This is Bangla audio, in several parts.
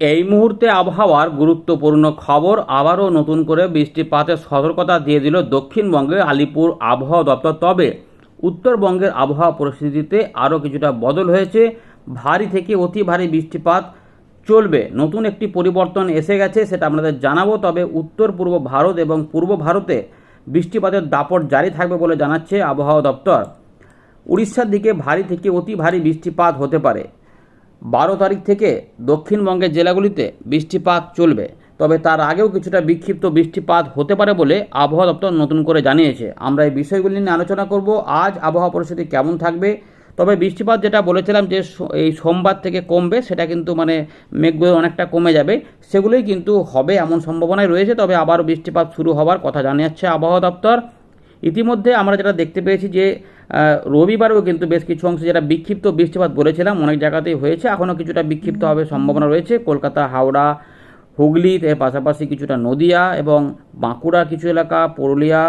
এই মুহূর্তে আবহাওয়ার গুরুত্বপূর্ণ খবর আবারও নতুন করে বৃষ্টিপাতের সতর্কতা দিয়ে দিল দক্ষিণবঙ্গে আলিপুর আবহাওয়া দপ্তর। তবে উত্তরবঙ্গের আবহাওয়া পরিস্থিতিতে আরও কিছুটা বদল হয়েছে। ভারী থেকে অতি ভারী বৃষ্টিপাত চলবে। নতুন একটি পরিবর্তন এসে গেছে সেটা আপনাদের জানাব। তবে উত্তর, পূর্ব ভারত এবং পূর্ব ভারতে বৃষ্টিপাতের দাপট জারি থাকবে বলে জানাচ্ছে আবহাওয়া দপ্তর। উড়িষ্যার দিকে ভারী থেকে অতি ভারী বৃষ্টিপাত হতে পারে। বারো তারিখ থেকে দক্ষিণবঙ্গের জেলাগুলিতে বৃষ্টিপাত চলবে। তবে তার আগেও কিছুটা বিক্ষিপ্ত বৃষ্টিপাত হতে পারে বলে আবহাওয়া দপ্তর নতুন করে জানিয়েছে। আমরা এই বিষয়গুলি নিয়ে আলোচনা করব। আজ আবহাওয়া পরিস্থিতি কেমন থাকবে? তবে বৃষ্টিপাত যেটা বলেছিলাম যে এই সোমবার থেকে কমবে, সেটা কিন্তু মানে মেঘগুলো অনেকটা কমে যাবে। সেগুলোই কিন্তু হবে এমন সম্ভাবনাই রয়েছে। তবে আবার বৃষ্টিপাত শুরু হওয়ার কথা জানিয়েছে আবহাওয়া দপ্তর। ইতিমধ্যে আমরা যেটা দেখতে পেয়েছি যে রবিবারেও কিন্তু বেশ কিছু অংশে যেটা বিক্ষিপ্ত বৃষ্টিপাত বলেছিলাম, অনেক জায়গাতেই হয়েছে। এখনও কিছুটা বিক্ষিপ্ত হবে, সম্ভাবনা রয়েছে। কলকাতা, হাওড়া, হুগলি, এর পাশাপাশি কিছুটা নদিয়া এবং বাঁকুড়া কিছু এলাকা, পুরুলিয়া,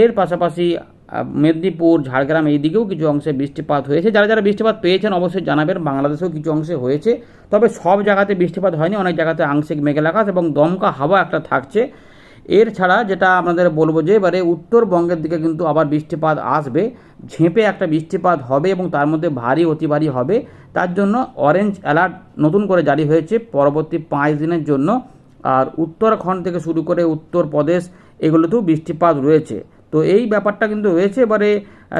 এর পাশাপাশি মেদিনীপুর, ঝাড়গ্রাম, এই দিকেও কিছু অংশে বৃষ্টিপাত হয়েছে। যারা যারা বৃষ্টিপাত পেয়েছেন অবশ্যই জানাবেন, বাংলাদেশেও কিছু অংশে হয়েছে। তবে সব জায়গাতে বৃষ্টিপাত হয়নি, অনেক জায়গাতে আংশিক মেঘেল আকাশ এবং দমকা হাওয়া একটা থাকছে। এর ছাড়া যেটা আমাদের বলব যে এবারে উত্তরবঙ্গের দিকে কিন্তু আবার বৃষ্টিপাত আসবে, ঝেঁপে একটা বৃষ্টিপাত হবে এবং তার মধ্যে ভারী অতি ভারী হবে। তার জন্য অরেঞ্জ অ্যালার্ট নতুন করে জারি হয়েছে পরবর্তী পাঁচ দিনের জন্য। আর উত্তরাখণ্ড থেকে শুরু করে উত্তরপ্রদেশ এগুলোতেও বৃষ্টিপাত রয়েছে। তো এই ব্যাপারটা কিন্তু রয়েছে এবারে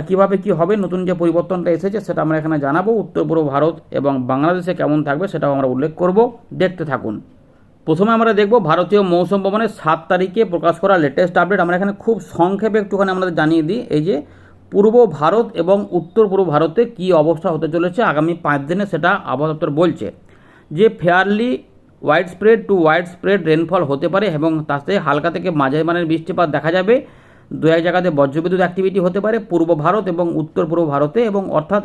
কীভাবে কি হবে, নতুন যে পরিবর্তনটা এসেছে সেটা আমরা এখানে জানাব। উত্তর পূর্ব ভারত এবং বাংলাদেশে কেমন থাকবে সেটাও আমরা উল্লেখ করব। দেখতে থাকুন। প্রথমে আমরা দেখব ভারতীয় মৌসুম ভবনের সাত তারিখে প্রকাশ করা লেটেস্ট আপডেট আমরা এখানে খুব সংক্ষেপে একটুখানি আমরা জানিয়ে দিই, এই যে পূর্ব ভারত এবং উত্তর পূর্ব ভারতে কি অবস্থা হতে চলেছে, আগামী পাঁচ দিনে সেটা আবহাওয়া দপ্তর বলছে। যে fairly wide spread to wide spread rainfall হতে পারে এবং তাতে হালকা থেকে মাঝারি মানের বৃষ্টিপাত দেখা যাবে। দু এক জায়গাতে বজ্রবিদ্যুৎ অ্যাক্টিভিটি হতে পারে পূর্ব ভারত এবং উত্তর পূর্ব ভারতে এবং অর্থাৎ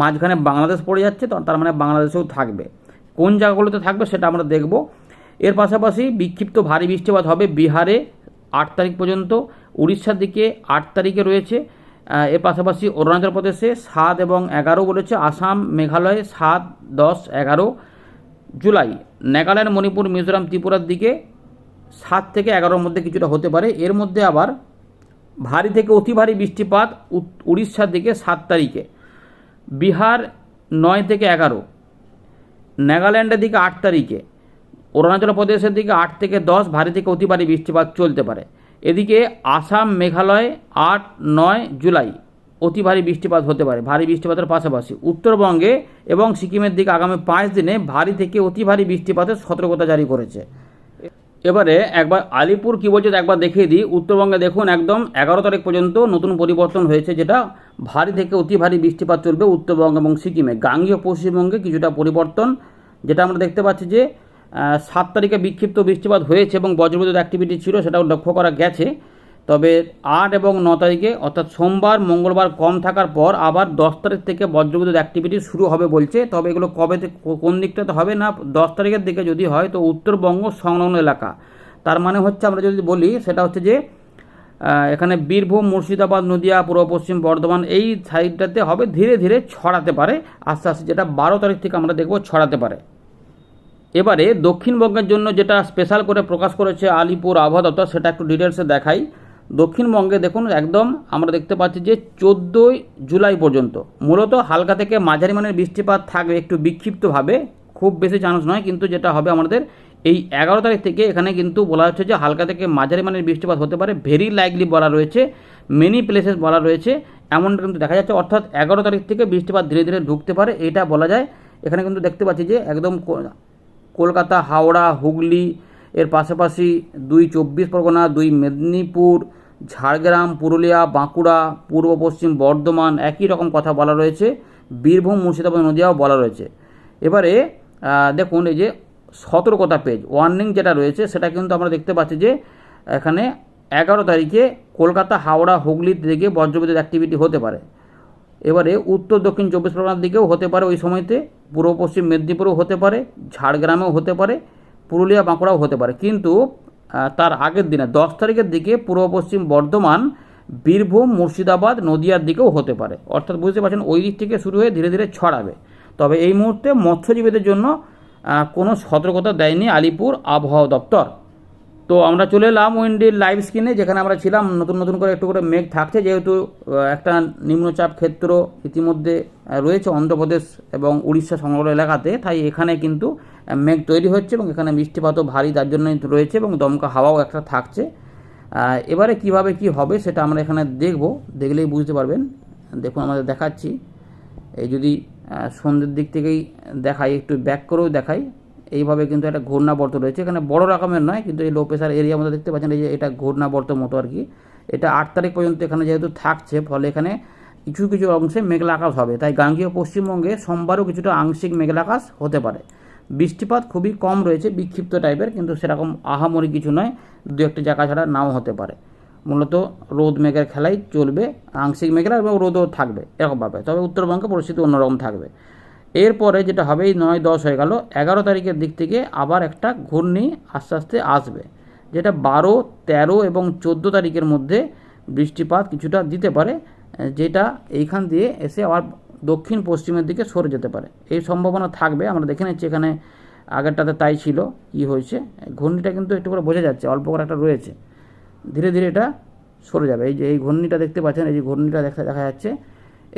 মাঝখানে বাংলাদেশ পড়ে যাচ্ছে তার মানে বাংলাদেশেও থাকবে। কোন জায়গাগুলোতে থাকবে সেটা আমরা দেখব। এর পাশাপাশি বিক্ষিপ্ত ভারী বৃষ্টিপাত হবে বিহারে আট তারিখ পর্যন্ত, উড়িষ্যার দিকে আট তারিখে রয়েছে এর পাশাপাশি অরুণাচল প্রদেশে সাত এবং এগারো বলেছে, আসাম, মেঘালয়ে সাত, দশ, এগারো, জুলাই, নাগাল্যান্ড, মণিপুর, মিজোরাম, ত্রিপুরার দিকে সাত থেকে এগারোর মধ্যে কিছুটা হতে পারে। এর মধ্যে আবার ভারী থেকে অতি ভারী বৃষ্টিপাত উড়িষ্যার দিকে সাত তারিখে, বিহার নয় থেকে এগারো, নাগাল্যান্ডের দিকে আট তারিখে অরুণাচল প্রদেশের দিকে আট থেকে দশ, ভারী থেকে অতি ভারী বৃষ্টিপাত চলতে পারে। এদিকে আসাম, মেঘালয়, আট, নয় জুলাই অতি ভারী বৃষ্টিপাত হতে পারে, ভারী বৃষ্টিপাতের পাশাপাশি। উত্তরবঙ্গে এবং সিকিমের দিকে আগামী পাঁচ দিনে ভারী থেকে অতি ভারী বৃষ্টিপাতের সতর্কতা জারি করেছে। এবারে একবার আলিপুর কী বলছে একবার দেখিয়ে দিই। উত্তরবঙ্গে দেখুন, একদম এগারো তারিখ পর্যন্ত নতুন পরিবর্তন হয়েছে যেটা। ভারী থেকে অতি ভারী বৃষ্টিপাত চলবে উত্তরবঙ্গ এবং সিকিমে। গাঙ্গীয় পশ্চিমবঙ্গে কিছুটা পরিবর্তন, যেটা আমরা দেখতে পাচ্ছি যে সাত তারিখে বিক্ষিপ্ত বৃষ্টিপাত হয়েছে এবং বজ্রবিদ্যুৎ অ্যাক্টিভিটি ছিল, সেটাও লক্ষ্য করা গেছে। তবে আট এবং ন তারিখে, অর্থাৎ সোমবার, মঙ্গলবার কম থাকার পর আবার দশ তারিখ থেকে বজ্রবিদ্যুৎ অ্যাক্টিভিটি শুরু হবে বলছে। তবে এগুলো কবে কোন দিকটাতে হবে না, দশ তারিখের দিকে যদি হয়, তো উত্তরবঙ্গ সংলগ্ন এলাকা। তার মানে হচ্ছে, আমরা যদি বলি, সেটা হচ্ছে যে এখানে বীরভূম, মুর্শিদাবাদ, নদিয়া, পূর্ব পশ্চিম, বর্ধমান, এই সাইডটাতে হবে, ধীরে ধীরে ছড়াতে পারে। আস্তে আস্তে যেটা বারো তারিখ থেকে আমরা দেখব, ছড়াতে পারে। এবারে দক্ষিণবঙ্গের জন্য যেটা স্পেশাল করে প্রকাশ করেছে আলিপুর আবহাওয়া দপ্তর সেটা একটু ডিটেলসে দেখাই। দক্ষিণবঙ্গে দেখুন, একদম আমরা দেখতে পাচ্ছি যে চোদ্দোই জুলাই পর্যন্ত, মূলত হালকা থেকে মাঝারি মানের বৃষ্টিপাত থাকবে একটু বিক্ষিপ্তভাবে, খুব বেশি চান্স নয়, কিন্তু যেটা হবে আমাদের এই এগারো তারিখ থেকে এখানে কিন্তু বলা হচ্ছে যে হালকা থেকে মাঝারি মানের বৃষ্টিপাত হতে পারে ভেরি লাইকলি বলা রয়েছে মেনি প্লেসেস বলা রয়েছে, এমনটা কিন্তু দেখা যাচ্ছে, অর্থাৎ এগারো তারিখ থেকে বৃষ্টিপাত ধীরে ধীরে ঢুকতে পারে, এটা বলা যায়। এখানে কিন্তু দেখতে পাচ্ছি যে একদম কলকাতা, হাওড়া, হুগলি, এর পাশাপাশি দুই চব্বিশ পরগনা, দুই মেদিনীপুর, ঝাড়গ্রাম, পুরুলিয়া, বাঁকুড়া, পূর্ব পশ্চিম বর্ধমান একই রকম কথা বলা রয়েছে। বীরভূম, মুর্শিদাবাদ, নদিয়াও বলা রয়েছে। এবারে দেখুন এই যে সতর্কতা পেজ ওয়ার্নিং যেটা রয়েছে, সেটা কিন্তু আমরা দেখতে পাচ্ছি যে এখানে এগারো তারিখে কলকাতা, হাওড়া, হুগলির দিকে বজ্রবিদ্যুৎ অ্যাক্টিভিটি হতে পারে। এবারে উত্তর দক্ষিণ চব্বিশ পরগনার দিকেও হতে পারে ওই সময়তে, পূর্ব পশ্চিম মেদিনীপুরেও হতে পারে, ঝাড়গ্রামেও হতে পারে, পুরুলিয়া, বাঁকুড়াও হতে পারে। কিন্তু তার আগের দিনে, দশ তারিখের দিকে পূর্ব পশ্চিম বর্ধমান, বীরভূম, মুর্শিদাবাদ, নদিয়ার দিকেও হতে পারে। অর্থাৎ বুঝতে পারছেন, ওই দিক থেকে শুরু হয়ে ধীরে ধীরে ছড়াবে। তবে এই মুহূর্তে মৎস্যজীবীদের জন্য কোনো সতর্কতা দেয়নি আলিপুর আবহাওয়া দপ্তর। তো আমরা চলে এলাম উইন্ডির লাইভ স্ক্রিনে, যেখানে আমরা ছিলাম। নতুন নতুন করে একটু করে মেঘ থাকছে, যেহেতু একটা নিম্নচাপ ক্ষেত্র ইতিমধ্যে রয়েছে অন্ধ্রপ্রদেশ এবং উড়িষ্যা সংলগ্ন এলাকাতে। তাই এখানে কিন্তু মেঘ তৈরি হচ্ছে এবং এখানে বৃষ্টিপাতও ভারী তার জন্যই রয়েছে এবং দমকা হাওয়াও একটা থাকছে। এবারে কীভাবে কি হবে সেটা আমরা এখানে দেখব। দেখলেই বুঝতে পারবেন। দেখুন, আমাদের দেখাচ্ছি। এই যদি সন্ধ্যের দিক থেকেই দেখাই, একটু ব্যাক করেও দেখাই। এইভাবে কিন্তু একটা ঘূর্ণাবর্ত রয়েছে। এখানে বড় রকমের নয়, কিন্তু এই লো প্রেশার এরিয়ার মধ্যে দেখতে পাচ্ছেন, এই যে এটা ঘূর্ণাবর্ত মতো আর কি। এটা আট তারিখ পর্যন্ত এখানে যেহেতু থাকছে, ফলে এখানে কিছু কিছু অংশে মেঘলা আকাশ হবে। তাই গাঙ্গীয় পশ্চিমবঙ্গে সোমবারও কিছুটা আংশিক মেঘলা আকাশ হতে পারে। বৃষ্টিপাত খুবই কম রয়েছে, বিক্ষিপ্ত টাইপের কিন্তু সেরকম আহামরি কিছু নয় দু একটি জায়গা ছাড়া নাও হতে পারে। মূলত রোদ মেঘের খেলাই চলবে, আংশিক মেঘলা এবং রোদও থাকবে এরকমভাবে তবে উত্তরবঙ্গে পরিস্থিতি অন্যরকম থাকবে। এরপরে যেটা হবে, এই নয় দশ হয়ে গেল, এগারো তারিখের দিক থেকে আবার একটা ঘূর্ণি আস্তে আস্তে আসবে, যেটা বারো, তেরো এবং চোদ্দ তারিখের মধ্যে বৃষ্টিপাত কিছুটা দিতে পারে, যেটা এইখান দিয়ে এসে আবার দক্ষিণ পশ্চিমের দিকে সরে যেতে পারে। এই সম্ভাবনা থাকবে, আমরা দেখে নিচ্ছি এখানে আগেরটাতে তাই ছিল, কি হয়েছে। ঘূর্ণিটা কিন্তু একটু করে বোঝা যাচ্ছে, অল্প করে একটা রয়েছে। ধীরে ধীরে এটা সরে যাবে। এই যে, এই ঘূর্ণিটা দেখতে পাচ্ছেন, এই যে ঘূর্ণিটা দেখা দেখা যাচ্ছে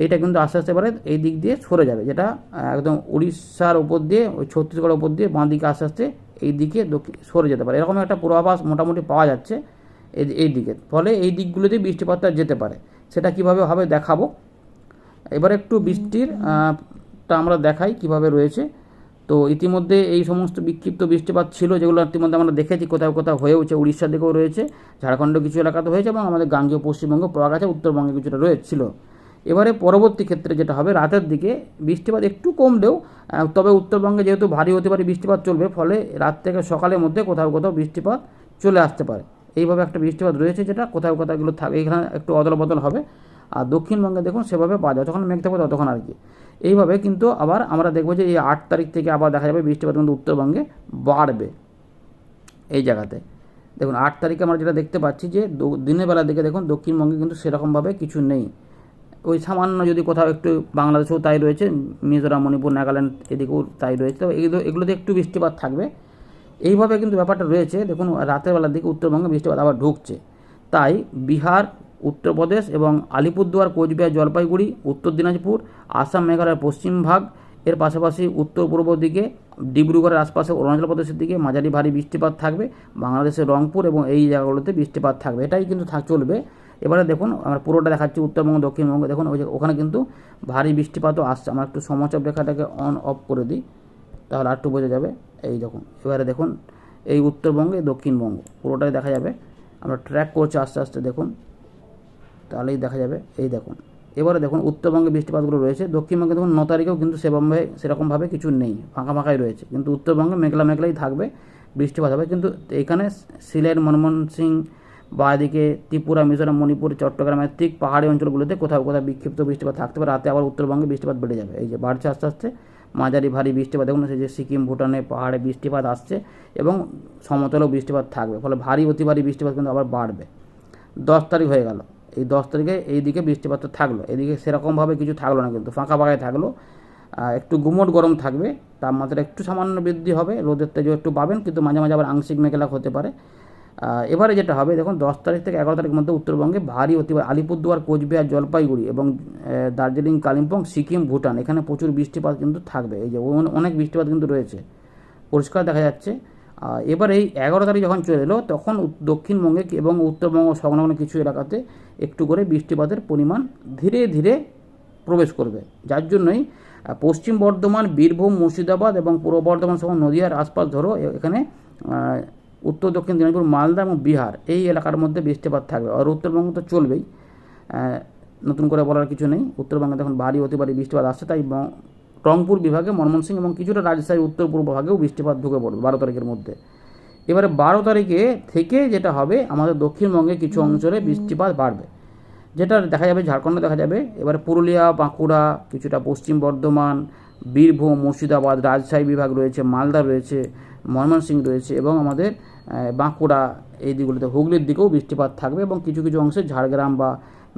এইটা কিন্তু আস্তে আস্তে পারে এই দিক দিয়ে সরে যাবে, যেটা একদম উড়িষ্যার ওপর দিয়ে, ওই ছত্তিশগড়ের ওপর দিয়ে বাঁ দিকে আস্তে আস্তে এই দিকে সরে যেতে পারে। এরকম একটা পূর্বাভাস মোটামুটি পাওয়া যাচ্ছে এই দিকে। ফলে এই দিকগুলোতেই বৃষ্টিপাতটা যেতে পারে। সেটা কীভাবে হবে দেখাবো। এবার একটু বৃষ্টির টা আমরা দেখাই কীভাবে রয়েছে। তো ইতিমধ্যে এই সমস্ত বিক্ষিপ্ত বৃষ্টিপাত ছিল, যেগুলো ইতিমধ্যে আমরা দেখেছি, কোথাও কোথাও হয়েওছে, উড়িষ্যার দিকেও রয়েছে ঝাড়খণ্ডের কিছু এলাকাতে হয়েছে এবং আমাদের গাঙ্গীয় পশ্চিমবঙ্গ পাওয়া গেছে উত্তরবঙ্গে কিছুটা রয়েছিল। এবারে পরবর্তী ক্ষেত্রে যেটা হবে, রাতের দিকে বৃষ্টিপাত একটু কমলেও তবে উত্তরবঙ্গে যেহেতু ভারী হতে পারে বৃষ্টিপাত চলবে, ফলে রাত থেকে সকালের মধ্যে কোথাও কোথাও বৃষ্টিপাত চলে আসতে পারে। এইভাবে একটা বৃষ্টিপাত রয়েছে যেটা, কোথাও কোথাও এগুলো থাকবে এখানে একটু অদল বদল হবে। আর দক্ষিণবঙ্গে দেখুন, সেভাবে যায়, যখন মেঘ থাকবে ততক্ষণ আর কি। এইভাবে কিন্তু আবার আমরা দেখব যে এই আট তারিখ থেকে আবার দেখা যাবে বৃষ্টিপাত কিন্তু উত্তরবঙ্গে বাড়বে এই জায়গাতে। দেখুন, আট তারিখে আমরা যেটা দেখতে পাচ্ছি যে দিনের বেলার দিকে দেখুন, দক্ষিণবঙ্গে কিন্তু সেরকমভাবে কিছু নেই। ওই সামান্য যদি কোথাও একটু বাংলাদেশেও তাই রয়েছে, মিজোরাম, মণিপুর, নাগাল্যান্ড এদিকেও তাই রয়েছে। তো এগুলো, এগুলোতে একটু বৃষ্টিপাত থাকবে। এইভাবে কিন্তু ব্যাপারটা রয়েছে। দেখুন, রাতের বেলার দিকে উত্তরবঙ্গে বৃষ্টিপাত আবার ঢুকছে। তাই বিহার, উত্তরপ্রদেশ এবং আলিপুরদুয়ার, কোচবিহার, জলপাইগুড়ি, উত্তর দিনাজপুর, আসাম মেঘালয়ের পশ্চিম ভাগ, এর পাশাপাশি উত্তর পূর্ব দিকে, ডিব্রুগড়ের আশপাশে, অরুণাচল প্রদেশের দিকে মাঝারি ভারী বৃষ্টিপাত থাকবে। বাংলাদেশের রংপুর এবং এই জায়গাগুলোতে বৃষ্টিপাত থাকবে। এটাই কিন্তু চলবে। এবারে দেখুন, আমরা পুরোটা দেখাচ্ছি উত্তরবঙ্গ, দক্ষিণবঙ্গ। দেখুন, ওই যে ওখানে কিন্তু ভারী বৃষ্টিপাতও আসছে। আমরা একটু সমাচার রেখাটাকে অন অফ করে দিই, তাহলে আর একটু বোঝা যাবে। এই দেখুন, এবারে দেখুন, এই উত্তরবঙ্গে, দক্ষিণবঙ্গ, পুরোটাই দেখা যাবে। আমরা ট্র্যাক করছি আস্তে আস্তে, দেখুন, তাহলেই দেখা যাবে। এই দেখুন, এবারে দেখুন, উত্তরবঙ্গে বৃষ্টিপাতগুলো রয়েছে। দক্ষিণবঙ্গে দেখুন, ন তারিখেও কিন্তু সেরকমভাবে সেরকমভাবে কিছু নেই, ফাঁকা ফাঁকাই রয়েছে। কিন্তু উত্তরবঙ্গে মেঘলা মেঘলাই থাকবে, বৃষ্টিপাত হবে। কিন্তু এখানে সিলেট মনমোহন সিং বা এদিকে ত্রিপুরা, মিজোরাম, মণিপুর চট্টগ্রামের ঠিক পাহাড়ি অঞ্চলগুলোতে কোথাও কোথাও বিক্ষিপ্ত বৃষ্টিপাত থাকতে পারে। রাতে আবার উত্তরবঙ্গে বৃষ্টিপাত বেড়ে যাবে। এই যে বাড়ছে আস্তে আস্তে, মাঝারি ভারী বৃষ্টিপাত। দেখুন সেই যে সিকিম, ভুটানে পাহাড়ে বৃষ্টিপাত আসছে এবং সমতলেও বৃষ্টিপাত থাকবে। ফলে ভারী, অতি ভারী বৃষ্টিপাত কিন্তু আবার বাড়বে। দশ তারিখ হয়ে গেল। এই দশ তারিখে এই দিকে বৃষ্টিপাতটা থাকল। এদিকে সেরকমভাবে কিছু থাকল না কিন্তু। ফাঁকা ফাঁকায় থাকল। একটু গুমট গরম থাকবে। তাপমাত্রা একটু সামান্য বৃদ্ধি হবে। রোদের তেজও একটু পাবেন, কিন্তু মাঝে মাঝে আবার আংশিক মেঘলা হতে পারে। এবারে যেটা হবে, দেখুন, দশ তারিখ থেকে এগারো তারিখের মধ্যে উত্তরবঙ্গে ভারী অতি আলিপুরদুয়ার, কোচবিহার, জলপাইগুড়ি এবং দার্জিলিং, কালিম্পং, সিকিম, ভুটান, এখানে প্রচুর বৃষ্টিপাত কিন্তু থাকবে। এই যে অনেক বৃষ্টিপাত কিন্তু রয়েছে। পরিষ্কার দেখা যাচ্ছে। এবার এই এগারো তারিখ যখন চলে এলো, তখন দক্ষিণবঙ্গে এবং উত্তরবঙ্গ সংলগ্ন কিছু এলাকাতে একটু করে বৃষ্টিপাতের পরিমাণ ধীরে ধীরে প্রবেশ করবে। যার জন্যই পশ্চিম বর্ধমান, বীরভূম, মুর্শিদাবাদ এবং পূর্ব বর্ধমান সহ নদীয়ার আশপাশ ধরো এখানে উত্তর দক্ষিণ দিনাজপুর মালদা এবং বিহার এই এলাকার মধ্যে বৃষ্টিপাত থাকবে। আর উত্তরবঙ্গ তো চলবেই। নতুন করে বলার কিছু নেই। উত্তরবঙ্গে দেখুন ভারী অতি ভারী বৃষ্টিপাত আসছে। তাই রংপুর বিভাগে ময়মনসিংহ এবং কিছুটা রাজশাহী উত্তর পূর্ব ভাগেও বৃষ্টিপাত ঢুকে পড়বে বারো তারিখের মধ্যে। এবারে বারো তারিখে থেকে যেটা হবে আমাদের দক্ষিণবঙ্গে কিছু অঞ্চলে বৃষ্টিপাত বাড়বে। যেটা দেখা যাবে ঝাড়খণ্ডে দেখা যাবে। এবারে পুরুলিয়া বাঁকুড়া কিছুটা পশ্চিম বর্ধমান বীরভূম মুর্শিদাবাদ রাজশাহী বিভাগ রয়েছে মালদা রয়েছে। ময়মনসিংহ রয়েছে এবং আমাদের বাঁকুড়া এই দিকগুলোতে হুগলির দিকেও বৃষ্টিপাত থাকবে এবং কিছু কিছু অংশে ঝাড়গ্রাম বা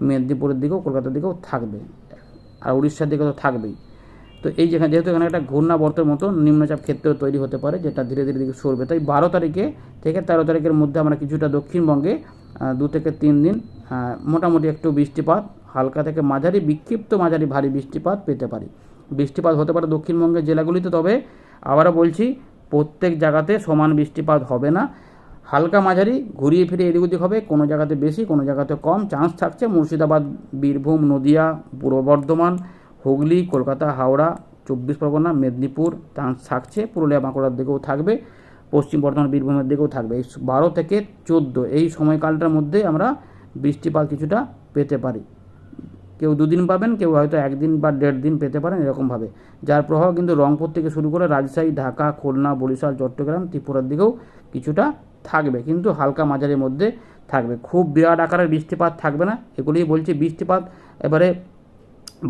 মেদিনীপুরের দিকেও, কলকাতার দিকেও থাকবে। আর উড়িষ্যার দিকে তো থাকবেই। তো এই যেখানে, যেহেতু এখানে একটা ঘূর্ণাবর্তের মতো নিম্নচাপ ক্ষেত্র তৈরি হতে পারে, যেটা ধীরে ধীরে দিকে সরবে। তাই বারো তারিখে থেকে তেরো তারিখের মধ্যে আমরা কিছুটা দক্ষিণবঙ্গে দু থেকে তিন দিন মোটামুটি একটু বৃষ্টিপাত, হালকা থেকে মাঝারি, বিক্ষিপ্ত মাঝারি ভারী বৃষ্টিপাত পেতে পারি। বৃষ্টিপাত হতে পারে দক্ষিণবঙ্গের জেলাগুলিতে, তবে আবারও বলছি প্রত্যেক জায়গাতে সমান বৃষ্টিপাত হবে না। হালকা মাঝারি, ঘুরিয়ে ফিরে এদিক ওদিক হবে। কোনো জায়গাতে বেশি, কোনো জায়গাতে কম। চান্স থাকছে মুর্শিদাবাদ, বীরভূম, নদিয়া, পূর্ব বর্ধমান, হুগলি, কলকাতা, হাওড়া, চব্বিশ পরগনা, মেদিনীপুর। চান্স থাকছে। পুরুলিয়া, বাঁকুড়ার দিকেও থাকবে। পশ্চিম বর্ধমান, বীরভূমের দিকেও থাকবে। এই বারো থেকে চোদ্দ, এই সময়কালটার মধ্যে আমরা বৃষ্টিপাত কিছুটা পেতে পারি। কেউ দুদিন পাবেন কেউ হয়তো একদিন বা দেড় দিন পেতে পারেন এরকমভাবে। যার প্রভাব কিন্তু রংপুর থেকে শুরু করে রাজশাহী ঢাকা খুলনা বরিশাল চট্টগ্রাম ত্রিপুরার দিকেও কিছুটা থাকবে কিন্তু হালকা মাঝারির মধ্যে থাকবে। খুব বিরাট আকারের বৃষ্টিপাত থাকবে না এগুলিই বলছি বৃষ্টিপাত। এবারে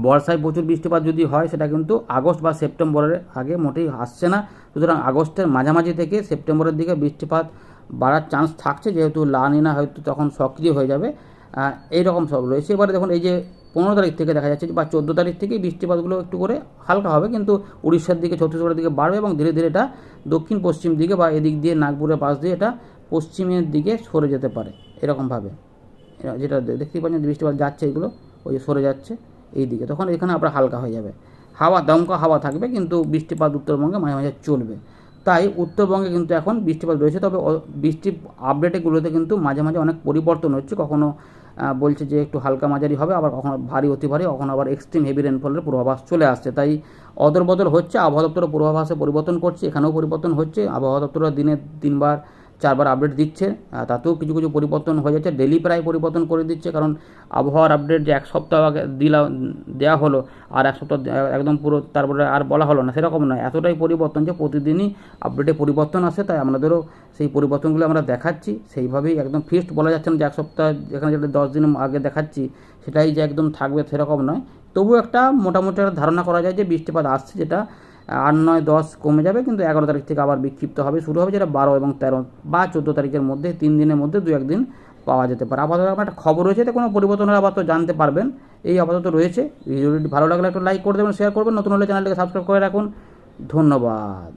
বর্ষায় প্রচুর বৃষ্টিপাত যদি হয় সেটা কিন্তু আগস্ট বা সেপ্টেম্বরের আগে মোটেই আসছে না। সুতরাং আগস্টের মাঝামাঝি থেকে সেপ্টেম্বরের দিকে বৃষ্টিপাত বাড়ার চান্স থাকছে যেহেতু লানিনা হয়তো তখন সক্রিয় হয়ে যাবে। আহ, এই রকম সব রয়েছে। এবারে দেখুন এই যে পনেরো তারিখ থেকে দেখা যাচ্ছে বা চোদ্দ তারিখ থেকেই বৃষ্টিপাতগুলো একটু করে হালকা হবে, কিন্তু উড়িষ্যার দিকে ছত্তিশগড়ের দিকে বাড়বে এবং ধীরে ধীরে এটা দক্ষিণ পশ্চিম দিকে বা এদিক দিয়ে নাগপুরের পাশ দিয়ে এটা পশ্চিমের দিকে সরে যেতে পারে, এরকমভাবে। যেটা দেখতেই পাচ্ছেন বৃষ্টিপাত যাচ্ছে এগুলো, ওই যে সরে যাচ্ছে এই দিকে। তখন এখানে আপনার হালকা হয়ে যাবে। হাওয়া, দমকা হাওয়া থাকবে, কিন্তু বৃষ্টিপাত উত্তরবঙ্গে মাঝে মাঝে চলবে। তাই উত্তরবঙ্গে কিন্তু এখন বৃষ্টিপাত রয়েছে, তবে বৃষ্টি আপডেটেগুলোতে কিন্তু মাঝে মাঝে অনেক পরিবর্তন হচ্ছে। কখনো বলছে যে একটু হালকা মাঝারি হবে, আবার কখনো ভারী, অতি ভারী, কখনো আবার এক্সট্রিম হেভি রেনফলের পূর্বাভাস চলে আসছে। তাই অদল বদল হচ্ছে, আবহাওয়া দপ্তরের পূর্বাভাসে পরিবর্তন করছে, এখানেও পরিবর্তন হচ্ছে। আবহাওয়া দপ্তরের দিনে তিনবার চারবার আপডেট দিচ্ছে তাতেও কিছু কিছু পরিবর্তন হয়ে যাচ্ছে। ডেলি প্রায় পরিবর্তন করে দিচ্ছে, কারণ আবহাওয়ার আপডেট যে এক সপ্তাহ আগে দিলা দেওয়া হলো, আর এক সপ্তাহ একদম পুরো তারপরে আর বলা হলো না, সেরকম নয়। এতটাই পরিবর্তন যে প্রতিদিনই আপডেটে পরিবর্তন আসে, তাই আপনাদেরও সেই পরিবর্তনগুলো আমরা দেখাচ্ছি। সেইভাবেই একদম ফিক্সড বলা যাচ্ছে না যে এক সপ্তাহ যেখানে যেটা দশ দিন আগে দেখাচ্ছি, সেটাই যে একদম থাকবে সেরকম নয়। তবুও একটা মোটামুটি একটা ধারণা করা যায় যে বৃষ্টিপাত আসছে যেটা আট, নয়, দশ কমে যাবে, কিন্তু এগারো তারিখ থেকে আবার বিক্ষিপ্ত হবে, শুরু হবে যেটা বারো এবং তেরো বা চোদ্দ তারিখের মধ্যে, তিন দিনের মধ্যে দু একদিন পাওয়া যেতে পারে। আপাতত আমার একটা খবর রয়েছে এতে কোনো পরিবর্তন হলে আপাতত জানতে পারবেন। এই আপাতত রয়েছে। ভিডিওটি ভালো লাগলে একটা লাইক করে দেবেন শেয়ার করবেন। নতুন হলে চ্যানেলটাকে সাবস্ক্রাইব করে রাখুন। ধন্যবাদ।